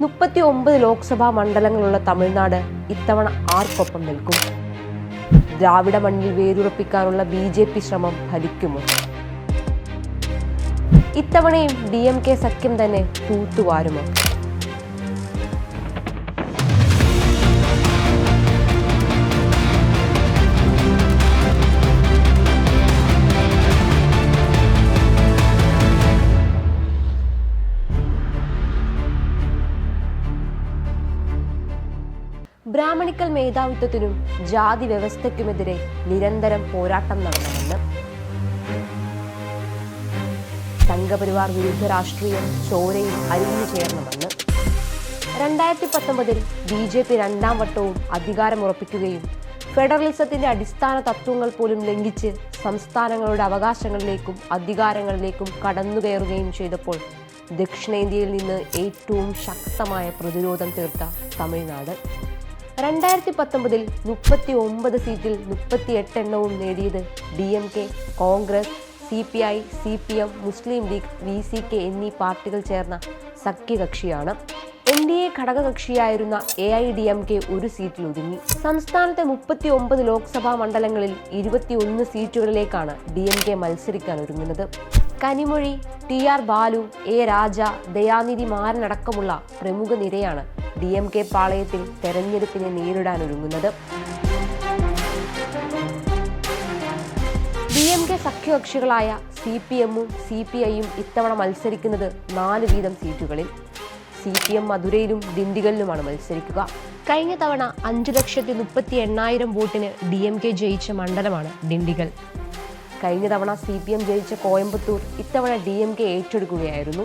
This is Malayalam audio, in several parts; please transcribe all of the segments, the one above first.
മുപ്പത്തി ഒമ്പത് ലോക്സഭാ മണ്ഡലങ്ങളുള്ള തമിഴ്നാട് ഇത്തവണ ആർക്കൊപ്പം നിൽക്കും? ദ്രാവിഡ മണ്ണിൽ വേരുറപ്പിക്കാനുള്ള ബി ജെ പി ശ്രമം ഫലിക്കുമോ? ഇത്തവണയും ഡി എം കെ സഖ്യം തന്നെ തൂത്തുവാരുമോ? ബ്രാഹ്മണിക്കൽ മേധാവിത്വത്തിനും ജാതി വ്യവസ്ഥയ്ക്കുമെതിരെ നിരന്തരം പോരാട്ടം നടന്നുവെന്ന് സംഘപരിവാർ വിരുദ്ധ രാഷ്ട്രീയം ചോരയിൽ അരിഞ്ഞു ചേർന്നുവെന്ന് രണ്ടായിരത്തി പത്തൊമ്പതിൽ ബി ജെ പി രണ്ടാം വട്ടവും അധികാരമുറപ്പിക്കുകയും ഫെഡറലിസത്തിന്റെ അടിസ്ഥാന തത്വങ്ങൾ പോലും ലംഘിച്ച് സംസ്ഥാനങ്ങളുടെ അവകാശങ്ങളിലേക്കും അധികാരങ്ങളിലേക്കും കടന്നുകയറുകയും ചെയ്തപ്പോൾ ദക്ഷിണേന്ത്യയിൽ നിന്ന് ഏറ്റവും ശക്തമായ പ്രതിരോധം തീർത്ത തമിഴ്നാട്. രണ്ടായിരത്തി പത്തൊമ്പതിൽ മുപ്പത്തി ഒമ്പത് സീറ്റിൽ മുപ്പത്തി എട്ട് എണ്ണവും നേടിയത് D M K Congress C P I C P M Muslim League V C K എന്നീ പാർട്ടികൾ ചേർന്ന സഖ്യകക്ഷിയാണ്. N D A ഘടകകക്ഷിയായിരുന്ന A I D M K ഒരു സീറ്റിൽ ഒതുങ്ങി സംസ്ഥാനത്തെ മുപ്പത്തി ഒമ്പത് ലോക്സഭാ മണ്ഡലങ്ങളിൽ ഇരുപത്തിയൊന്ന് സീറ്റുകളിലേക്കാണ് ഡി എം കെ മത്സരിക്കാൻ ഒരുങ്ങുന്നത്. Kanimozhi T R Baalu A Raja Dayanidhi മാരനടക്കമുള്ള പ്രമുഖ നിരയാണ് ഡി എം കെ പാളയത്തിൽ തെരഞ്ഞെടുപ്പിനെ നേരിടാൻ ഒരുങ്ങുന്നത്. ഡി എം കെ സഖ്യകക്ഷികളായ സി പി എമ്മും സി പി ഐയും ഇത്തവണ മത്സരിക്കുന്നത് നാല് വീതം സീറ്റുകളിൽ. സി പി എം മധുരയിലും ദിണ്ടിഗലിലുമാണ് മത്സരിക്കുക. കഴിഞ്ഞ തവണ അഞ്ചു ലക്ഷത്തി മുപ്പത്തി എണ്ണായിരം വോട്ടിന് ഡി എം കെ ജയിച്ച മണ്ഡലമാണ് ദിണ്ടിഗൽ. കഴിഞ്ഞ തവണ സി പി എം ജയിച്ച കോയമ്പത്തൂർ ഇത്തവണ ഡി എം കെ ഏറ്റെടുക്കുകയായിരുന്നു.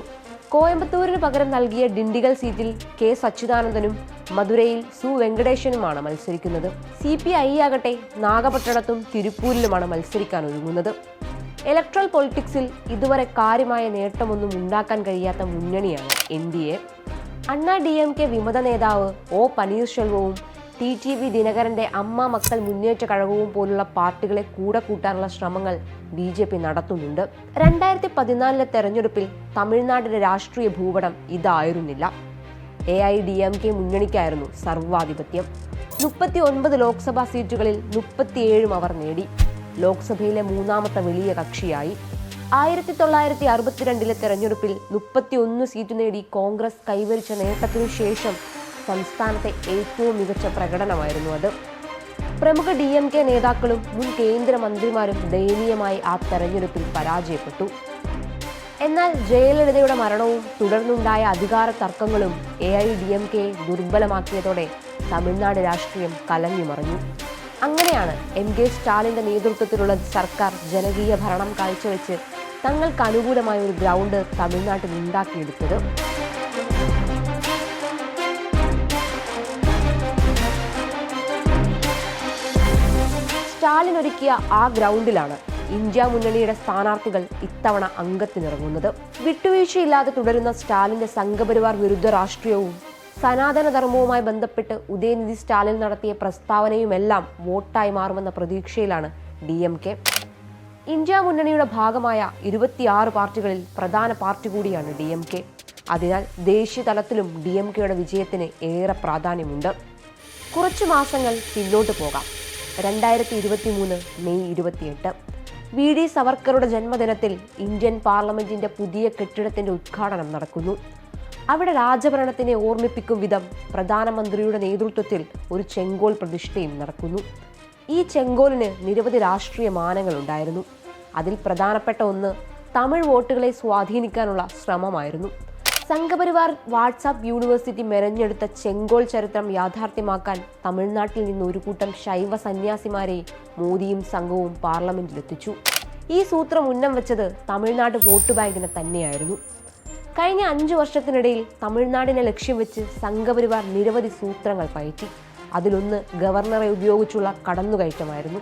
കോയമ്പത്തൂരിന് പകരം നൽകിയ ഡിണ്ടിഗൽ സീറ്റിൽ കെ സച്ചിദാനന്ദനും മധുരയിൽ സു വെങ്കടേശനുമാണ് മത്സരിക്കുന്നത്. സി പി ഐ ആകട്ടെ നാഗപട്ടണത്തും തിരുപ്പൂരിലുമാണ് മത്സരിക്കാൻ ഒരുങ്ങുന്നത്. ഇലക്ട്രൽ പൊളിറ്റിക്സിൽ ഇതുവരെ കാര്യമായ നേട്ടമൊന്നും ഉണ്ടാക്കാൻ കഴിയാത്ത മുന്നണിയാണ് N D A Anna D M K വിമത നേതാവ് ഒ പനീർശെൽവവും ടി ടി വി ദിനകരന്റെ അമ്മ മക്കൾ മുന്നേറ്റ കഴകവും പോലുള്ള പാർട്ടികളെ കൂടെ കൂട്ടാനുള്ള ശ്രമങ്ങൾ ബി ജെ പി നടത്തുന്നുണ്ട്. രണ്ടായിരത്തി പതിനാലിലെ തെരഞ്ഞെടുപ്പിൽ തമിഴ്നാടിന്റെ രാഷ്ട്രീയ ഭൂപടം ഇതായിരുന്നില്ല. A I D M K മുന്നണിക്കായിരുന്നു സർവാധിപത്യം. മുപ്പത്തി ഒൻപത് ലോക്സഭാ സീറ്റുകളിൽ മുപ്പത്തിയേഴും അവർ നേടി. ലോക്സഭയിലെ മൂന്നാമത്തെ വലിയ കക്ഷിയായി. ആയിരത്തി തൊള്ളായിരത്തി അറുപത്തിരണ്ടിലെ തെരഞ്ഞെടുപ്പിൽ മുപ്പത്തിയൊന്ന് സീറ്റ് നേടി കോൺഗ്രസ് കൈവരിച്ച നേട്ടത്തിനു ശേഷം സംസ്ഥാനത്തെ ഏറ്റവും മികച്ച പ്രകടനമായിരുന്നു അത്. പ്രമുഖ ഡി എം കെ നേതാക്കളും മുൻ കേന്ദ്രമന്ത്രിമാരും ദയനീയമായി ആ തെരഞ്ഞെടുപ്പിൽ പരാജയപ്പെട്ടു. എന്നാൽ ജയലളിതയുടെ മരണവും തുടർന്നുണ്ടായ അധികാര തർക്കങ്ങളും A I D M K ദുർബലമാക്കിയതോടെ Tamil Nadu രാഷ്ട്രീയം കലങ്ങി മറിഞ്ഞു അങ്ങനെയാണ് എം കെ സ്റ്റാലിന്റെ നേതൃത്വത്തിലുള്ള സർക്കാർ ജനകീയ ഭരണം കാഴ്ചവെച്ച് തങ്ങൾക്ക് അനുകൂലമായ ഒരു ഗ്രൗണ്ട് തമിഴ്നാട്ടിൽ ഉണ്ടാക്കിയെടുത്തത്. സ്റ്റാലിൻ ഒരുക്കിയ ആ ഗ്രൗണ്ടിലാണ് ഇന്ത്യ മുന്നണിയുടെ സ്ഥാനാർത്ഥികൾ ഇത്തവണ അംഗത്തിനിറങ്ങുന്നത്. വിട്ടുവീഴ്ചയില്ലാതെ തുടരുന്ന സ്റ്റാലിന്റെ സംഘപരിവാർ വിരുദ്ധ രാഷ്ട്രീയവും സനാതനധർമ്മവുമായി ബന്ധപ്പെട്ട് ഉദയനിധി സ്റ്റാലിൻ നടത്തിയ പ്രസ്താവനയുമെല്ലാം വോട്ടായി മാറുമെന്ന പ്രതീക്ഷയിലാണ് ഡി എം കെ. ഇന്ത്യ മുന്നണിയുടെ ഭാഗമായ ഇരുപത്തിയാറ് പാർട്ടികളിൽ പ്രധാന പാർട്ടി കൂടിയാണ് ഡി എം കെ. അതിനാൽ ദേശീയ തലത്തിലും ഡി എം കെയുടെ വിജയത്തിന് ഏറെ പ്രാധാന്യമുണ്ട്. കുറച്ചു മാസങ്ങൾ പിന്നോട്ട് പോകാം. രണ്ടായിരത്തി ഇരുപത്തി മൂന്ന് മെയ് ഇരുപത്തിയെട്ട്. വി ഡി സവർക്കറുടെ ജന്മദിനത്തിൽ ഇന്ത്യൻ പാർലമെന്റിന്റെ പുതിയ കെട്ടിടത്തിന്റെ ഉദ്ഘാടനം നടക്കുന്നു. അവിടെ രാജഭരണത്തിനെ ഓർമ്മിപ്പിക്കും വിധം പ്രധാനമന്ത്രിയുടെ നേതൃത്വത്തിൽ ഒരു ചെങ്കോൽ പ്രതിഷ്ഠയും നടക്കുന്നു. ഈ ചെങ്കോലിന് നിരവധി രാഷ്ട്രീയ മാനങ്ങളുണ്ടായിരുന്നു അതിൽ പ്രധാനപ്പെട്ട ഒന്ന് തമിഴ് വോട്ടുകളെ സ്വാധീനിക്കാനുള്ള ശ്രമമായിരുന്നു. സംഘപരിവാർ വാട്സാപ്പ് യൂണിവേഴ്സിറ്റി മെരഞ്ഞെടുത്ത ചെങ്കോൾ ചരിത്രം യാഥാർത്ഥ്യമാക്കാൻ തമിഴ്നാട്ടിൽ നിന്ന് ഒരു കൂട്ടം ശൈവ സന്യാസിമാരെ മോദിയും സംഘവും പാർലമെന്റിലെത്തിച്ചു. ഈ സൂത്രം ഉന്നം വെച്ചത് തമിഴ്നാട് വോട്ട് ബാങ്കിനെ തന്നെയായിരുന്നു. കഴിഞ്ഞ അഞ്ചു വർഷത്തിനിടയിൽ തമിഴ്നാടിനെ ലക്ഷ്യം വെച്ച് സംഘപരിവാർ നിരവധി സൂത്രങ്ങൾ പയറ്റി. അതിലൊന്ന് ഗവർണറെ ഉപയോഗിച്ചുള്ള കടന്നുകയറ്റമായിരുന്നു.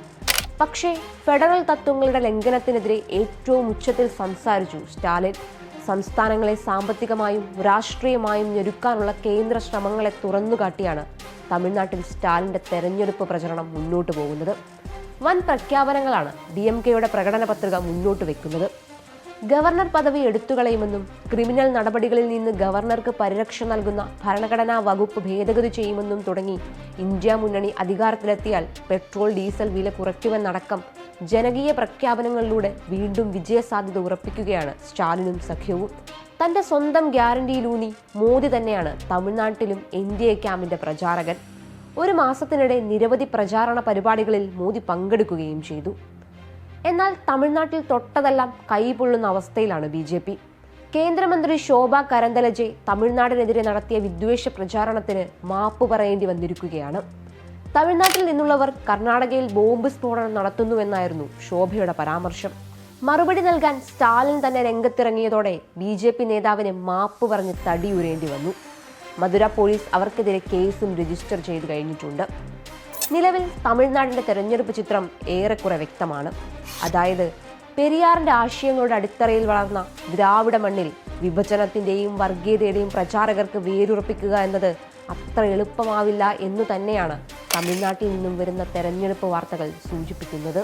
പക്ഷേ ഫെഡറൽ തത്വങ്ങളുടെ ലംഘനത്തിനെതിരെ ഏറ്റവും ഉച്ചത്തിൽ സംസാരിച്ചു സ്റ്റാലിൻ. സംസ്ഥാനങ്ങളെ സാമ്പത്തികമായും രാഷ്ട്രീയമായും ഞെരുക്കാനുള്ള കേന്ദ്ര ശ്രമങ്ങളെ തുറന്നുകാട്ടിയാണ് തമിഴ്നാട്ടിൽ സ്റ്റാലിന്റെ തെരഞ്ഞെടുപ്പ് പ്രചരണം മുന്നോട്ട് പോകുന്നത്. വൻ പ്രഖ്യാപനങ്ങളാണ് ഡി എം കെയുടെ പ്രകടന പത്രിക മുന്നോട്ട് വെക്കുന്നത്. ഗവർണർ പദവി എടുത്തുകളയുമെന്നും ക്രിമിനൽ നടപടികളിൽ നിന്ന് ഗവർണർക്ക് പരിരക്ഷ നൽകുന്ന ഭരണഘടനാ വകുപ്പ് ഭേദഗതി ചെയ്യുമെന്നും തുടങ്ങി. ഇന്ത്യ മുന്നണി അധികാരത്തിലെത്തിയാൽ പെട്രോൾ ഡീസൽ വില കുറയ്ക്കുമെന്നടക്കം ജനകീയ പ്രഖ്യാപനങ്ങളിലൂടെ വീണ്ടും വിജയസാധ്യത ഉറപ്പിക്കുകയാണ് സ്റ്റാലിനും സഖ്യവും. തന്റെ സ്വന്തം ഗ്യാരണ്ടിയിലൂന്നി മോദി തന്നെയാണ് തമിഴ്നാട്ടിലും എൻ ഡി എ ക്യാമ്പിന്റെ പ്രചാരകൻ. ഒരു മാസത്തിനിടെ നിരവധി പ്രചാരണ പരിപാടികളിൽ മോദി പങ്കെടുക്കുകയും ചെയ്തു. എന്നാൽ തമിഴ്നാട്ടിൽ തൊട്ടതെല്ലാം കൈപൊള്ളുന്ന അവസ്ഥയിലാണ് ബി ജെ പി. കേന്ദ്രമന്ത്രി ശോഭ കരന്തലജെ തമിഴ്നാടിനെതിരെ നടത്തിയ വിദ്വേഷ പ്രചാരണത്തിന് മാപ്പ് പറയേണ്ടി വന്നിരിക്കുകയാണ്. തമിഴ്നാട്ടിൽ നിന്നുള്ളവർ കർണാടകയിൽ ബോംബ് സ്ഫോടനം നടത്തുന്നുവെന്നായിരുന്നു ശോഭയുടെ പരാമർശം. മറുപടി നൽകാൻ സ്റ്റാലിൻ തന്നെ രംഗത്തിറങ്ങിയതോടെ ബി ജെ പി നേതാവിന് മാപ്പ് പറഞ്ഞ് തടിയുരേണ്ടി വന്നു. മധുര പോലീസ് അവർക്കെതിരെ കേസും രജിസ്റ്റർ ചെയ്തു കഴിഞ്ഞിട്ടുണ്ട്. നിലവിൽ തമിഴ്നാടിന്റെ തെരഞ്ഞെടുപ്പ് ചിത്രം ഏറെക്കുറെ വ്യക്തമാണ്. അതായത് പെരിയാറിന്റെ ആശയങ്ങളുടെ അടിത്തറയിൽ വളർന്ന ദ്രാവിഡ മണ്ണിൽ വിഭജനത്തിന്റെയും വർഗീയതയുടെയും പ്രചാരകർക്ക് വേരുറപ്പിക്കുക എന്നത് അത്ര എളുപ്പമാവില്ല എന്നു തന്നെയാണ് തമിഴ്നാട്ടിൽ നിന്നും വരുന്ന തെരഞ്ഞെടുപ്പ് വാർത്തകൾ സൂചിപ്പിക്കുന്നത്.